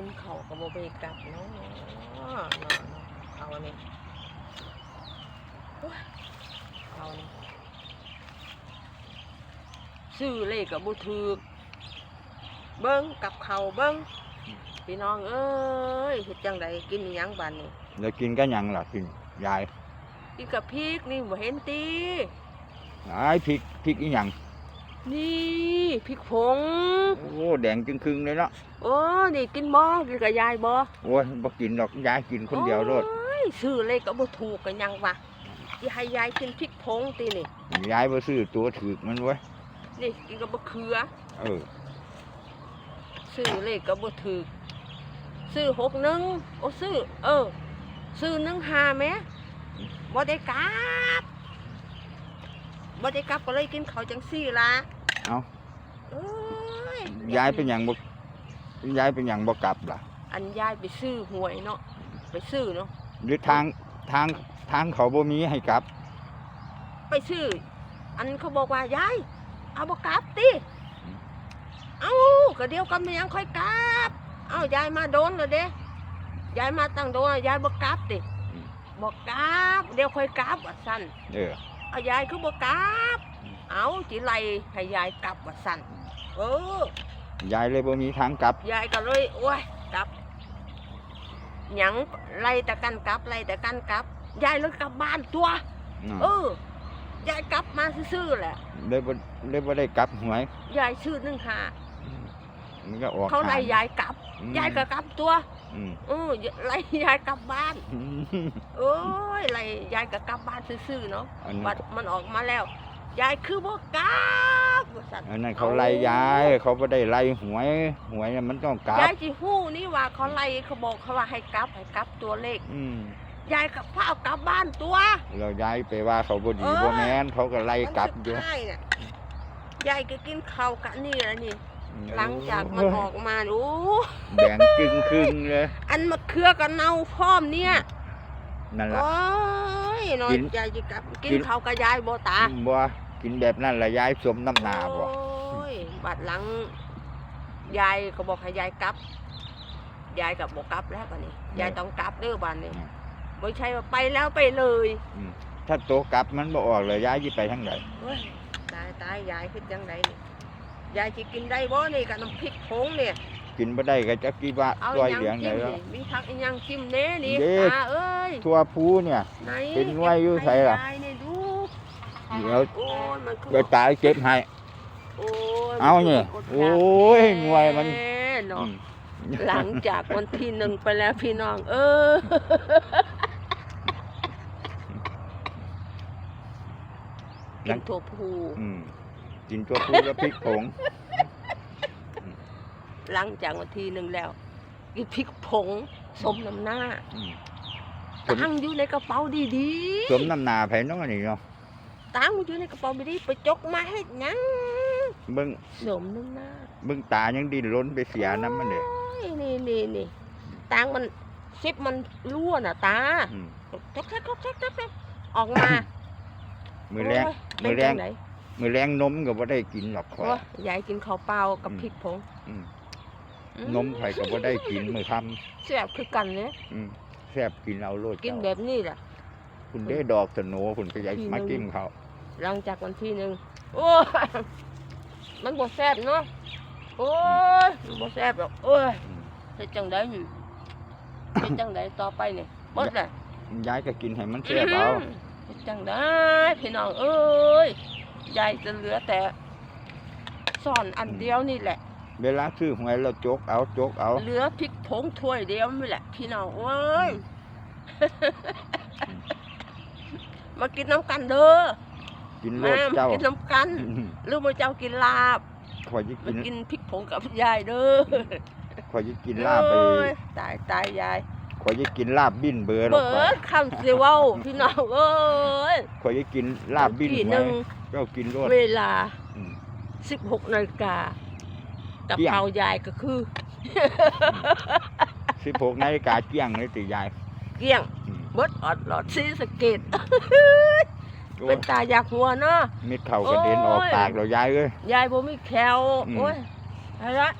กินเขากับโบเบกลับเนาะเนาะเนาะเอาอันนี้เอาอันนี้ซื้อเลขกับบุถือกเบิ้งกับเขาเบิ้งพี่น้องเอ้ยเฮ็ดจังไดกินยังบานนี้แล้วกินก็ยังล่ะกินยายกินกับพริกนี่บ่เห็นตีไอ้พริกพริกอีหยัง นี่พริกผงโอ้แดงจึงครึ่งเลยเนาะโอ้นี่กินบ่กินกับยายบ่โอ้ยบ่กินดอกยายกินคนเดียวโลดโอ้ยซื้อเลยก็บ่ถูกกันยังวะสิให้ยายกินพริกผงตีนี่ยายบ่ซื้อตัวถือกมันไว้ยนี่กินกับมะเขือเออซื้อเลยก็บ่ถูกซื้อหกหนึ่งโอ้ซื้อเออ ซื้อหนึ่งห้าแหมบ่ได้กลับ บ่ได้กลับก็เลยกินข้าวจังซี่ล่ะเอาเอ้ยยายเป็นหยังบ่ยายเป็นหยังบ่กลับล่ะ อันยายไปซื้อหวยเนาะไปซื้อเนาะหรือทางทางทางเขาบ่มีให้กลับ ไปซื้อ อันเขาบอกว่ายายเอาบ่กลับติเอาก็เดียวกันไม่ยังค่อยกลับ เอายายมาโดนเลยเด้ยายมาตั้งโดนยายบ่กลับติอืม บ่กลับเดี๋ยวค่อยกลับว่าสั่น เออ เอายายคือบ่กลับอืมเอาจิไลให้ยายกลับว่าสั่นเออยายเลยบ่มีทางกลับ ยายก็เลยโอ้ยกลับหยังไล่แต่กันกลับไล่แต่กันกลับ ยายเลยกลับบ้านตัวอืมเออยายกลับมาซื่อๆแหละเลยบ่เลยบ่ได้กลับหวยยายชื่อหนึ่งหา มันก็ออกเขาไล่ทงยายกลับอืมยายก็กลับตัวอืมเออไล่ยายกลับบ้านโอ้ยไล่ยายก็กลับบ้านซื่อๆเนาะอันบันั้นดมันออกมาแล้ว ยายคือบ่กลับว่าซั่นอันนั้นเขาไล่ยายเขาบ่ได้ไล่หวยหวยน่ะมันต้องกลับยายสิฮู้นี่ว่าเขาไล่เขาบอกเขาว่าให้กลับให้กลับตัวเลขอืมยายก็พาเอากลับบ้านตัวเราย้ายไปว่าเขาบ่ดีเออบ่แม่นเขาก็ไล่กลับอยู่มันสุดท้ายน่ะยายก็กินข้าวกันนี่แหละนี่ หลังจากมันออกมาโอ้แดงจึงครึ่งเลย อันมะเขือกับเนาพร้อมเนี่ยนั่นล่ะโอ้ยนอนกินยายจะกลับกิกินนข้าวกับยายบ่ตาบ่กินแบบนั้นล่ะยายสมน้ำหน้าบ่โอ้ยบัดหลังยายก็บอกให้ยายกลับ ยายกับบอกกลับแล้วบัดนี้ ยายต้องกลับเด้อบัดนี้ไม่ใช่ว่าไปแล้วไปเลยถ้าโตกลับมันบ่ออกเลยยายสิไปทางใดเฮ้ยตายตายยายคิดจังไดนี่ ยายจะกินได้บ่นี่กับน้ำพริกผงเนี่ยกินบ่ได้ก็จักกี่ว่าเอาซอยหยังเหลียงจิ้ได้มแล้วนี่มีผักอีหยังจิ้มเน่นี่เด้ ตาเอ้ยทั่วภูเนี่ย ไหนเป็นหน่วยอยู่ไสล่ะ ให้ยายนี่ดูเดี๋ยวโอ้ยมันคือไปตายเก็บให้ โอ้ยเอาเนี่ยมัคืโอ้ยหน่วยมัน แเนาะ อืมหลังจากวันที่หนึ่งไปแล้วพี่น้อง เออกินถั่วพูอืม กินทั่วภูแล้วพริกผง หลังจากวันที่หนึ่งแล้วกินพริกผงสมน้ำหน้าอืมตั้งอยู่ในกระเป๋าดีสมน้ำหน้าไผเนาะนี่เนาะๆตั้งอยู่ในกระเป๋าดีๆไปจกมาให้หยังเบิ่งสมน้ำหน้า เบิ่งตายังดิ้นรนไปเสียน้ำมันเด้โอ้ยนี่นี่นี่ตังมันซิปมันรั่วน่ะตาอืมแท็กแท็กแท็กแท็กแท็กแท็กออกมามือแรงโยมือแรง เป็นจั่ไหน มือแรงนมก็บ่ได้กินหรอกข่อยโอ้ยยายกินข้าวเปล่ากับอืมพริกผงอืมอืนมข่อยก็บ่ได้กินมื้อค่แซ่บคือกันเลยำอืมแซ่บกินเอาโลดกินเจ้าแบบนี้แหละ คุณได้ดอกสโหนคุณก็อยากทีมาหนึ่งกินเขาหลังจากวันที่หนึ่งโอ้ย มันบ่แซ่บเนาะโอ้ยมันบ่แซ่บหรอกโอ้ยอืมเฮ็ดจังไดนี่ เฮ็ดจังไดต่อไปนี่หมดเลยยายก็กินให้มันแซ่บเอาเฮ็ดจังไดพี่น้องเอ้ย ยายจะเหลือแต่ซ่อนอันเดียวนี่แหละ เวลาซื้อหวยเราจกเอาจกเอา เหลือพริกผงถ้วยเดียวนี่แหละ พี่น้องเอ้ย มากินน้ำกันเด้อกินโลมาดมาเจ้ากินน้ำกันอืมหรือมาเจ้ากินลาบข่อยจะมากินกินพริกผงกับยายเด้อข่อยจะกินลาบไปโอ้ยตายตายยายข่อยจะกินลาบบิ้นเบอร์หรอกเปิดคำสิเว้าพี่น้องเอ้ยข่อยจะกินลาบบิ้นทีหหวนึ่ยง เจ้ากินโลดเวลาอืม16นาฬิกากับเที่ยงเผายายก็คือ สิบหกนาฬิกาเที่ยงเลยติยายเกลี้ยงอืมเบิดออดหลอดซีสะเกตโอ้เป็ยนตาอยากหัวเนาะเม็ดเข่ากระเด็นออกโอ้ย ปากเรายายเอ้ย ยายบ่มีแคลอืม โอ้ยอะไรละ